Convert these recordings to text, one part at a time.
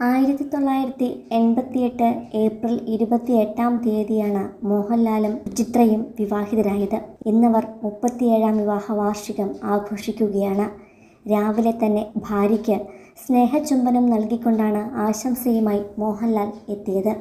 ആയിരത്തി തൊള്ളായിരത്തി എൺപത്തിയെട്ട് ഏപ്രിൽ ഇരുപത്തി എട്ടാം തീയതിയാണ് മോഹൻലാലും ചിത്രയും വിവാഹിതരായത്. ഇന്നവർ മുപ്പത്തിയേഴാം വിവാഹ വാർഷികം ആഘോഷിക്കുകയാണ്. രാവിലെ തന്നെ ഭാര്യയ്ക്ക് സ്നേഹചുംബനം നൽകിക്കൊണ്ടാണ് ആശംസയുമായി മോഹൻലാൽ എത്തിയത്.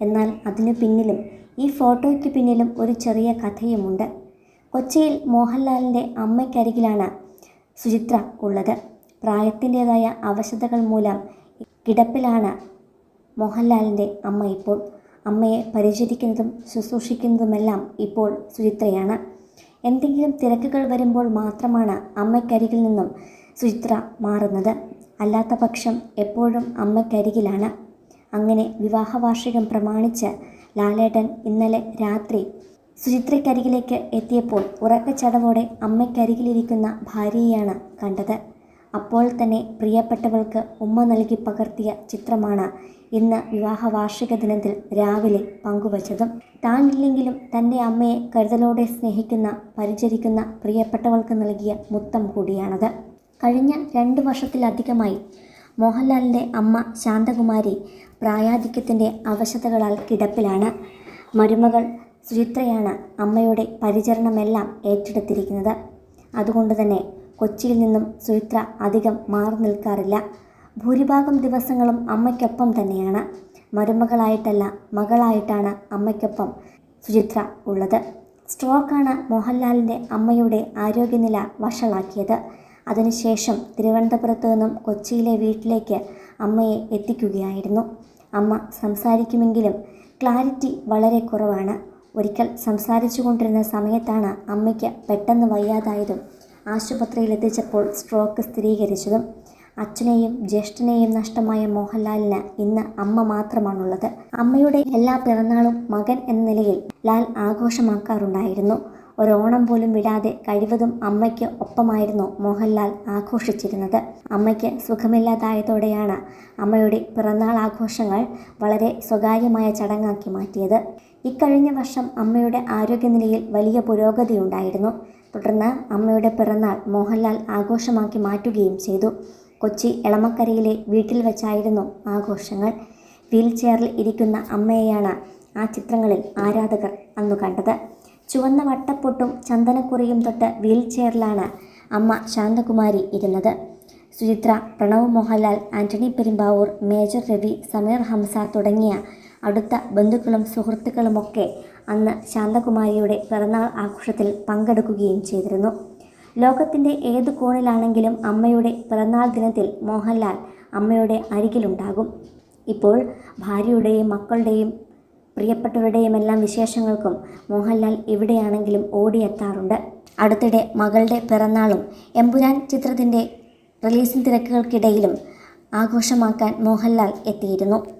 എന്നാൽ അതിനു പിന്നിലും ഈ ഫോട്ടോയ്ക്ക് പിന്നിലും ഒരു ചെറിയ കഥയുമുണ്ട്. കൊച്ചിയിൽ മോഹൻലാലിന്റെ അമ്മയ്ക്കരികിലാണ് സുചിത്ര ഉള്ളത്. പ്രായത്തിന്റെതായ അവശതകൾ മൂലം കിടപ്പിലാണ് മോഹൻലാലിന്റെ അമ്മ ഇപ്പോൾ. അമ്മയെ പരിചരിക്കുന്നതും ശുശ്രൂഷിക്കുന്നതുമെല്ലാം ഇപ്പോൾ സുചിത്രയാണ്. എന്തെങ്കിലും തിരക്കുകൾ വരുമ്പോൾ മാത്രമാണ് അമ്മയ്ക്കരികിൽ നിന്നും സുചിത്ര മാറുന്നത്. അല്ലാത്ത പക്ഷം എപ്പോഴും അമ്മയ്ക്കരികിലാണ്. അങ്ങനെ വിവാഹവാർഷികം പ്രമാണിച്ച് ലാലേട്ടൻ ഇന്നലെ രാത്രി സുചിത്രയ്ക്കരികിലേക്ക് എത്തിയപ്പോൾ ഉറക്കച്ചടവോടെ അമ്മയ്ക്കരികിലിരിക്കുന്ന ഭാര്യയെയാണ് കണ്ടത്. അപ്പോൾ തന്നെ പ്രിയപ്പെട്ടവൾക്ക് ഉമ്മ നൽകി പകർത്തിയ ചിത്രമാണ് ഇന്ന് വിവാഹ വാർഷിക ദിനത്തിൽ രാവിലെ പങ്കുവച്ചതും. താനില്ലെങ്കിലും തന്റെ അമ്മയെ കരുതലോടെ സ്നേഹിക്കുന്ന പരിചരിക്കുന്ന പ്രിയപ്പെട്ടവൾക്ക് നൽകിയ മുത്തം കൂടിയാണത്. കഴിഞ്ഞ രണ്ട് വർഷത്തിലധികമായി മോഹൻലാലിന്റെ അമ്മ ശാന്തകുമാരി പ്രായാധിക്യത്തിന്റെ അവശതകളാൽ കിടപ്പിലാണ്. മരുമകൾ സുചിത്രയാണ് അമ്മയുടെ പരിചരണമെല്ലാം ഏറ്റെടുത്തിരിക്കുന്നത്. അതുകൊണ്ട് തന്നെ കൊച്ചിയിൽ നിന്നും സുചിത്ര അധികം മാറി നിൽക്കാറില്ല. ഭൂരിഭാഗം ദിവസങ്ങളും അമ്മയ്ക്കൊപ്പം തന്നെയാണ്. മരുമകളായിട്ടല്ല മകളായിട്ടാണ് അമ്മയ്ക്കൊപ്പം സുചിത്ര ഉള്ളത്. സ്ട്രോക്കാണ് മോഹൻലാലിന്റെ അമ്മയുടെ ആരോഗ്യനില വഷളാക്കിയത്. അതിനുശേഷം തിരുവനന്തപുരത്തു നിന്നും കൊച്ചിയിലെ വീട്ടിലേക്ക് അമ്മയെ എത്തിക്കുകയായിരുന്നു. അമ്മ സംസാരിക്കുമെങ്കിലും ക്ലാരിറ്റി വളരെ കുറവാണ്. ഒരിക്കൽ സംസാരിച്ചു കൊണ്ടിരുന്ന സമയത്താണ് അമ്മയ്ക്ക് പെട്ടെന്ന് വയ്യാതായതും ആശുപത്രിയിൽ എത്തിച്ചപ്പോൾ സ്ട്രോക്ക് സ്ഥിരീകരിച്ചതും അച്ഛനെയും ജ്യേഷ്ഠനെയും നഷ്ടമായ മോഹൻലാലിന് ഇന്ന് അമ്മ മാത്രമാണുള്ളത്. അമ്മയുടെ എല്ലാ പിറന്നാളും മകൻ എന്ന നിലയിൽ ലാൽ ആഘോഷമാക്കാറുണ്ടായിരുന്നു. ഒരോണം പോലും വിടാതെ കഴിവതും അമ്മയ്ക്ക് ഒപ്പമായിരുന്നു മോഹൻലാൽ ആഘോഷിച്ചിരുന്നത്. അമ്മയ്ക്ക് സുഖമില്ലാതായതോടെയാണ് അമ്മയുടെ പിറന്നാൾ ആഘോഷങ്ങൾ വളരെ സ്വകാര്യമായ ചടങ്ങാക്കി മാറ്റിയത്. ഇക്കഴിഞ്ഞ വർഷം അമ്മയുടെ ആരോഗ്യനിലയിൽ വലിയ പുരോഗതിയുണ്ടായിരുന്നു. തുടർന്ന് അമ്മയുടെ പിറന്നാൾ മോഹൻലാൽ ആഘോഷമാക്കി മാറ്റുകയും ചെയ്തു. കൊച്ചി എളമക്കരയിലെ വീട്ടിൽ വെച്ചായിരുന്നു ആഘോഷങ്ങൾ. വീൽ ചെയറിൽ ഇരിക്കുന്ന അമ്മയെയാണ് ആ ചിത്രങ്ങളിൽ ആരാധകർ അന്നു കണ്ടത്. ചുവന്ന വട്ടപ്പൊട്ടും ചന്ദനക്കുറിയും തൊട്ട് വീൽ ചെയറിലാണ് അമ്മ ശാന്തകുമാരി ഇരുന്നത്. സുചിത്ര പ്രണവ് മോഹൻലാൽ ആന്റണി പെരുമ്പാവൂർ മേജർ രവി സമീർ ഹംസ തുടങ്ങിയ അടുത്ത ബന്ധുക്കളും സുഹൃത്തുക്കളുമൊക്കെ അന്ന് ശാന്തകുമാരിയുടെ പിറന്നാൾ ആഘോഷത്തിൽ പങ്കെടുക്കുകയും ചെയ്തിരുന്നു. ലോകത്തിന്റെ ഏത് കോണിലാണെങ്കിലും അമ്മയുടെ പിറന്നാൾ ദിനത്തിൽ മോഹൻലാൽ അമ്മയുടെ അരികിലുണ്ടാകും. ഇപ്പോൾ ഭാര്യയുടെയും മക്കളുടെയും പ്രിയപ്പെട്ടവരുടെയും എല്ലാം വിശേഷങ്ങൾക്കും മോഹൻലാൽ എവിടെയാണെങ്കിലും ഓടിയെത്താറുണ്ട്. അടുത്തിടെ മകളുടെ പിറന്നാളും എമ്പുരാൻ ചിത്രത്തിന്റെ റിലീസിംഗ് തിരക്കുകൾക്കിടയിലും ആഘോഷമാക്കാൻ മോഹൻലാൽ എത്തിയിരുന്നു.